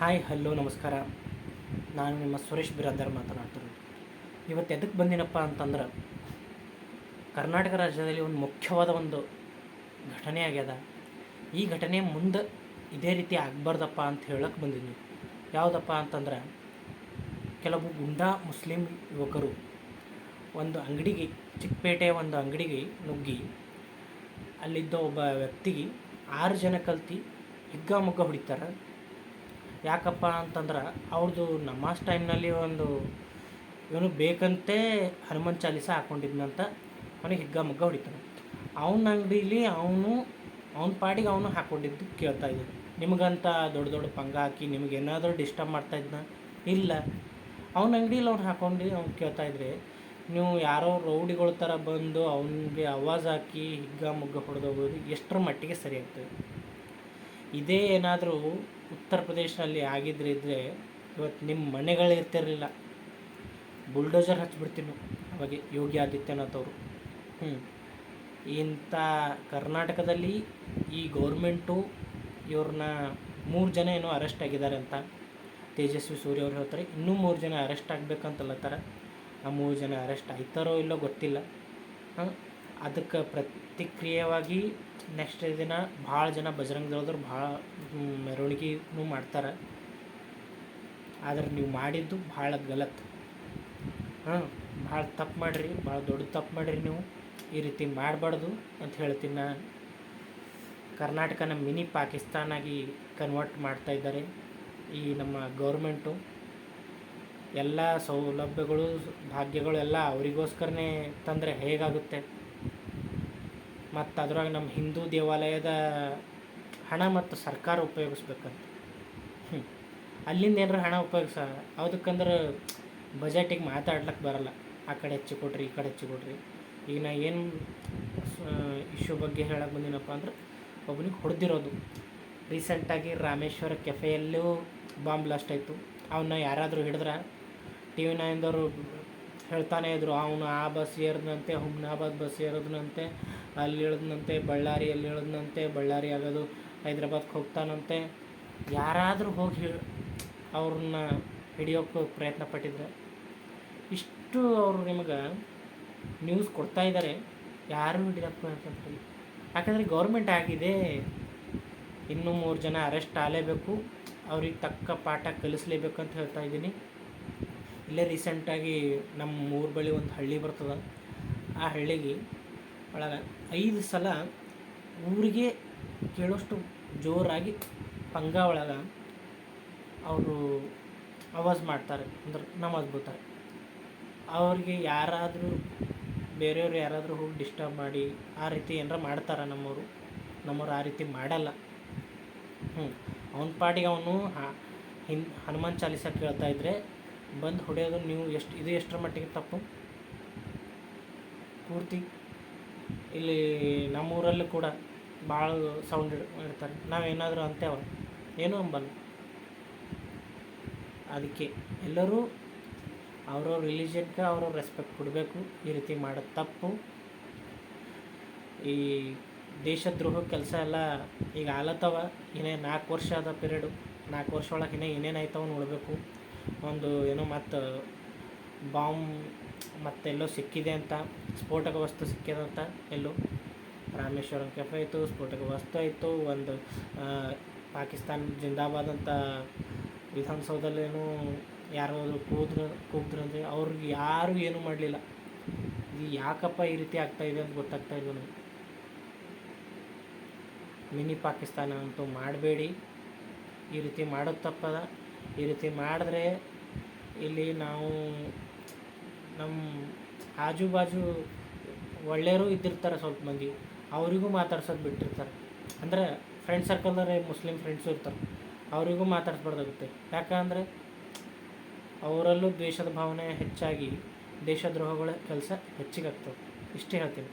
Hi, hello, ನಮಸ್ಕಾರ. ನಾನು ನಿಮ್ಮ ಸುರೇಶ್ ಬಿರಾದರ್ ಮಾತನಾಡ್ತಿರೋದು. ಇವತ್ತು ಎದಕ್ಕೆ ಬಂದಿನಪ್ಪ ಅಂತಂದ್ರೆ, ಕರ್ನಾಟಕ ರಾಜ್ಯದಲ್ಲಿ ಒಂದು ಮುಖ್ಯವಾದ ಒಂದು ಘಟನೆ ಆಗ್ಯದ. ಈ ಘಟನೆ ಮುಂದೆ ಇದೇ ರೀತಿ ಆಗಬಾರ್ದಪ್ಪ ಅಂತ ಹೇಳಕ್ಕೆ ಬಂದಿದ್ವಿ. ಯಾವುದಪ್ಪ ಅಂತಂದ್ರೆ, ಕೆಲವು ಗುಂಡಾ ಮುಸ್ಲಿಂ ಯುವಕರು ಒಂದು ಅಂಗಡಿಗೆ ಚಿಕ್ಕಪೇಟೆಯ ಒಂದು ಅಂಗಡಿಗೆ ನುಗ್ಗಿ, ಅಲ್ಲಿದ್ದ ಒಬ್ಬ ವ್ಯಕ್ತಿಗೆ ಆರು ಜನ ಕಲ್ತಿ ಹಿಗ್ಗಾಮುಗ್ಗ ಹೊಡಿತಾರೆ. ಯಾಕಪ್ಪ ಅಂತಂದ್ರೆ ಅವ್ರದ್ದು ನಮಾಜ್ ಟೈಮ್ನಲ್ಲಿ ಒಂದು ಇವನು ಬೇಕಂತೆ ಹನುಮಾನ್ ಚಾಲೀಸ ಹಾಕೊಂಡಿದ್ನಂತ ಅವನಿಗೆ ಹಿಗ್ಗಾಮುಗ್ಗ ಹೊಡಿತಾನೆ. ಅವನ ಅಂಗಡೀಲಿ ಅವನು, ಅವನ ಪಾಡಿಗೆ ಅವನು ಹಾಕ್ಕೊಂಡಿದ್ದು ಕೇಳ್ತಾ ಇದ್ದಾನೆ ನಿಮಗಂತ ದೊಡ್ಡ ದೊಡ್ಡ ಪಂಗ ಹಾಕಿ ನಿಮಗೆ ಏನಾದರೂ ಡಿಸ್ಟರ್ಬ್ ಮಾಡ್ತಾ ಇದ್ನ? ಇಲ್ಲ. ಅವನ ಅಂಗಡೀಲಿ ಅವ್ನು ಹಾಕ್ಕೊಂಡು ಅವ್ನು ಕೇಳ್ತಾ ಇದ್ರೆ ನೀವು ಯಾರೋ ರೌಡಿಗಳ ಥರ ಬಂದು ಅವನಿಗೆ ಆವಾಜ್ ಹಾಕಿ ಹಿಗ್ಗಾಮುಗ್ಗ ಹೊಡೆದೋಗೋದು ಎಷ್ಟರ ಮಟ್ಟಿಗೆ ಸರಿ ಆಗ್ತದೆ. ಇದೇ ಏನಾದರೂ ಉತ್ತರ ಪ್ರದೇಶದಲ್ಲಿ ಆಗಿದ್ರೆ ಇದ್ದರೆ ಇವತ್ತು ನಿಮ್ಮ ಮನೆಗಳು ಇರ್ತಿರಲಿಲ್ಲ. ಬುಲ್ಡೋಜರ್ ಹಚ್ಚಿಬಿಡ್ತೀನಿ ಅವಾಗ ಯೋಗಿ ಆದಿತ್ಯನಾಥ್ ಅವರು. ಹ್ಞೂ ಇಂಥ ಕರ್ನಾಟಕದಲ್ಲಿ ಈ ಗೌರ್ಮೆಂಟು ಇವ್ರನ್ನ ಮೂರು ಜನ ಏನೋ ಅರೆಸ್ಟ್ ಆಗಿದ್ದಾರೆ ಅಂತ ತೇಜಸ್ವಿ ಸೂರ್ಯ ಅವರು ಹೇಳ್ತಾರೆ. ಇನ್ನೂ ಮೂರು ಜನ ಅರೆಸ್ಟ್ ಆಗಬೇಕಂತಲ್ಲತ್ತಾರೆ ಆ ಮೂರು ಜನ ಅರೆಸ್ಟ್ ಆಯ್ತಾರೋ ಇಲ್ಲೋ ಗೊತ್ತಿಲ್ಲ. ಹಾಂ ಅದಕ್ಕೆ ಪ್ರತಿಕ್ರಿಯೆಯಾಗಿ ನೆಕ್ಸ್ಟ್ ದಿನ ಭಾಳ ಜನ ಬಜರಂಗ ದಳದವ್ರು ಭಾಳ ಮೆರವಣಿಗೆನೂ ಮಾಡ್ತಾರೆ. ಆದ್ರೆ ನೀವು ಮಾಡಿದ್ದು ಭಾಳ ಗಲತ್. ಹಾಂ, ಭಾಳ ತಪ್ಪು ಮಾಡಿರಿ, ಭಾಳ ದೊಡ್ಡ ತಪ್ಪು ಮಾಡಿರಿ ನೀವು. ಈ ರೀತಿ ಮಾಡಬಾರ್ದು ಅಂತ ಹೇಳ್ತೀನಿ ನಾನು. ಕರ್ನಾಟಕನ ಮಿನಿ ಪಾಕಿಸ್ತಾನಾಗಿ ಕನ್ವರ್ಟ್ ಮಾಡ್ತಾ ಇದ್ದಾರೆ. ಈ ನಮ್ಮ ಗೌರ್ಮೆಂಟು. ಎಲ್ಲ ಸೌಲಭ್ಯಗಳು, ಭಾಗ್ಯಗಳು ಎಲ್ಲ ಅವರಿಗೋಸ್ಕರನೇ ತಂದರೆ ಹೇಗಾಗುತ್ತೆ? ಮತ್ತು ಅದ್ರಾಗ ನಮ್ಮ ಹಿಂದೂ ದೇವಾಲಯದ ಹಣ ಮತ್ತು ಸರ್ಕಾರ ಉಪಯೋಗಿಸ್ಬೇಕಂತ. ಹ್ಞೂ ಅಲ್ಲಿಂದ ಏನಾರ ಹಣ ಉಪಯೋಗಿಸ ಅದಕ್ಕಂದ್ರೆ ಬಜೆಟಿಗೆ ಮಾತಾಡ್ಲಿಕ್ಕೆ ಬರಲ್ಲ. ಆ ಕಡೆ ಹೆಚ್ಚು ಕೊಡ್ರಿ, ಈ ಕಡೆ ಹೆಚ್ಚು ಕೊಡ್ರಿ. ಈಗ ನಾ ಏನು ಇಶ್ಯೂ ಬಗ್ಗೆ ಹೇಳಕ್ಕೆ ಬಂದಿನಪ್ಪ ಅಂದ್ರೆ ಒಬ್ಬನಿಗೆ ಹೊಡೆದಿರೋದು. ರೀಸೆಂಟಾಗಿ ರಾಮೇಶ್ವರ ಕೆಫೆಯಲ್ಲೂ ಬಾಂಬ್ ಬ್ಲಾಸ್ಟ್ ಆಯಿತು. ಅವನ್ನ ಯಾರಾದರೂ ಹಿಡಿದ್ರೆ, ಟಿ ವಿ ನೈನ್ದವರು ಹೇಳ್ತಾನೆ ಇದ್ರು, ಅವನು ಆ ಬಸ್ ಏರಿದಂತೆ ಹುಮ್ನಾಬಾದ್ ಬಸ್ ಏರಿದ್ನಂತೆ, ಅಲ್ಲಿ ಇಳಿದ್ನಂತೆ ಬಳ್ಳಾರಿಯಲ್ಲಿ ಇಳಿದ್ನಂತೆ, ಬಳ್ಳಾರಿ ಆಗೋದು ಹೈದ್ರಾಬಾದ್ಗೆ ಹೋಗ್ತಾನಂತೆ. ಯಾರಾದರೂ ಹೋಗಿ ಅವ್ರನ್ನ ಹಿಡಿಯೋಕ್ಕೆ ಪ್ರಯತ್ನ ಪಟ್ಟಿದ್ರೆ. ಇಷ್ಟು ಅವರು ನಿಮಗೆ ನ್ಯೂಸ್ ಕೊಡ್ತಾ ಇದ್ದಾರೆ ಯಾರೂ ಪ್ರಯತ್ನ ಪಟ್ಟಿಲ್ಲ. ಯಾಕಂದರೆ ಗೌರ್ಮೆಂಟ್ ಆಗಿದೆ, ಇನ್ನೂ ಮೂರು ಜನ ಅರೆಸ್ಟ್ ಆಗಲೇಬೇಕು, ಅವ್ರಿಗೆ ತಕ್ಕ ಪಾಠ ಕಲಿಸ್ಲೇಬೇಕು ಅಂತ ಹೇಳ್ತಾ ಇದ್ದೀನಿ. ಇಲ್ಲೇ ರೀಸೆಂಟಾಗಿ ನಮ್ಮ ಊರ ಬಳಿ ಒಂದು ಹಳ್ಳಿ ಬರ್ತದೆ. ಆ ಹಳ್ಳಿಗೆ ಒಳಗೆ ಐದು ಸಲ ಊರಿಗೆ ಕೇಳೋಷ್ಟು ಜೋರಾಗಿ ಪಂಗ ಒಳಗೆ ಅವರು ಆವಾಜ್ ಮಾಡ್ತಾರೆ, ಅಂದ್ರೆ ನಮಾಜ್ ಬೋತಾರೆ ಅವ್ರಿಗೆ ಯಾರಾದರೂ, ಬೇರೆಯವ್ರು ಯಾರಾದರೂ ಹೋಗಿ ಡಿಸ್ಟರ್ಬ್ ಮಾಡಿ ಆ ರೀತಿ ಏನಾರ ಮಾಡ್ತಾರೆ ನಮ್ಮವರು, ನಮ್ಮವ್ರು ಆ ರೀತಿ ಮಾಡಲ್ಲ. ಹ್ಞೂ ಅವನ ಪಾಡಿಗೆ ಅವನು ಹಿನ್ ಹನುಮಾನ್ ಚಾಲೀಸ ಕೇಳ್ತಾ ಇದ್ದರೆ ಬಂದು ಹೊಡೆಯೋದು ನೀವು ಎಷ್ಟು ಇದು ಎಷ್ಟರ ಮಟ್ಟಿಗೆ ತಪ್ಪು? ಪೂರ್ತಿ? ಇಲ್ಲಿ ನಮ್ಮೂರಲ್ಲೂ ಕೂಡ ಭಾಳ ಸೌಂಡ್ ಇಡ್ತಾರೆ. ನಾವೇನಾದರೂ ಅಂತೇವ ಏನೂ ಅಂಬಲ್ಲ. ಅದಕ್ಕೆ ಎಲ್ಲರೂ ಅವ್ರವ್ರ ರಿಲಿಜನ್ಗೆ ಅವ್ರವ್ರ ರೆಸ್ಪೆಕ್ಟ್ ಕೊಡಬೇಕು. ಈ ರೀತಿ ಮಾಡೋದು ತಪ್ಪು. ಈ ದೇಶದ್ರೋಹ ಕೆಲಸ ಎಲ್ಲ ಈಗ ಆಲತ್ತವ. ಇನ್ನೇ ನಾಲ್ಕು ವರ್ಷ ಅದ ಪೀರಿಯಡು ನಾಲ್ಕು ವರ್ಷ ಒಳಗೆ ಇನ್ನೇ ಏನೇನಾಯ್ತವ ನೋಡಬೇಕು. ಒಂದು ಏನೋ ಮತ್ತು ಬಾಂಬ್ ಮತ್ತೆಲ್ಲೋ ಸಿಕ್ಕಿದೆ ಅಂತ, ಸ್ಫೋಟಕ ವಸ್ತು ಸಿಕ್ಕಿದೆ ಅಂತ ಎಲ್ಲೋ. ರಾಮೇಶ್ವರಂ ಕೆಫೆ ಆಯಿತು, ಸ್ಫೋಟಕ ವಸ್ತು ಆಯಿತು, ಒಂದು ಪಾಕಿಸ್ತಾನ ಜಿಂದಾಬಾದ್ ಅಂತ ವಿಧಾನಸೌಧಲ್ಲೇನೋ ಯಾರೋ ಕೂದ್ರು ಕೂಗಿದ್ರು ಅಂದರೆ ಅವ್ರಿಗೆ ಯಾರೂ ಏನೂ ಮಾಡಲಿಲ್ಲ. ಇದು ಯಾಕಪ್ಪ ಈ ರೀತಿ ಆಗ್ತಾ ಇದೆ ಅಂತ ಗೊತ್ತಾಗ್ತಾ ಇಲ್ಲ ನನಗೆ ಮಿನಿ ಪಾಕಿಸ್ತಾನ ಅಂತೂ ಮಾಡಬೇಡಿ. ಈ ರೀತಿ ಮಾಡೋದು ತಪ್ಪದ. ಈ ರೀತಿ ಮಾಡಿದ್ರೆ ಇಲ್ಲಿ ನಾವು ನಮ್ಮ ಆಜು ಬಾಜು ಒಳ್ಳೆಯವರು ಇದ್ದಿರ್ತಾರೆ ಸ್ವಲ್ಪ ಮಂದಿ. ಅವರಿಗೂ ಮಾತಾಡ್ಸೋದು ಬಿಟ್ಟಿರ್ತಾರೆ. ಅಂದರೆ ಫ್ರೆಂಡ್ ಸರ್ಕಲ್ದರೆ ಮುಸ್ಲಿಂ ಫ್ರೆಂಡ್ಸು ಇರ್ತಾರೆ. ಅವರಿಗೂ ಮಾತಾಡ್ಸ್ಬಾರ್ದಾಗುತ್ತೆ. ಯಾಕಂದರೆ ಅವರಲ್ಲೂ ದ್ವೇಷದ ಭಾವನೆ ಹೆಚ್ಚಾಗಿ ದೇಶದ್ರೋಹಗಳ ಕೆಲಸ ಹೆಚ್ಚಿಗೆ ಆಗ್ತದೆ ಇಷ್ಟೇ ಹೇಳ್ತೀನಿ.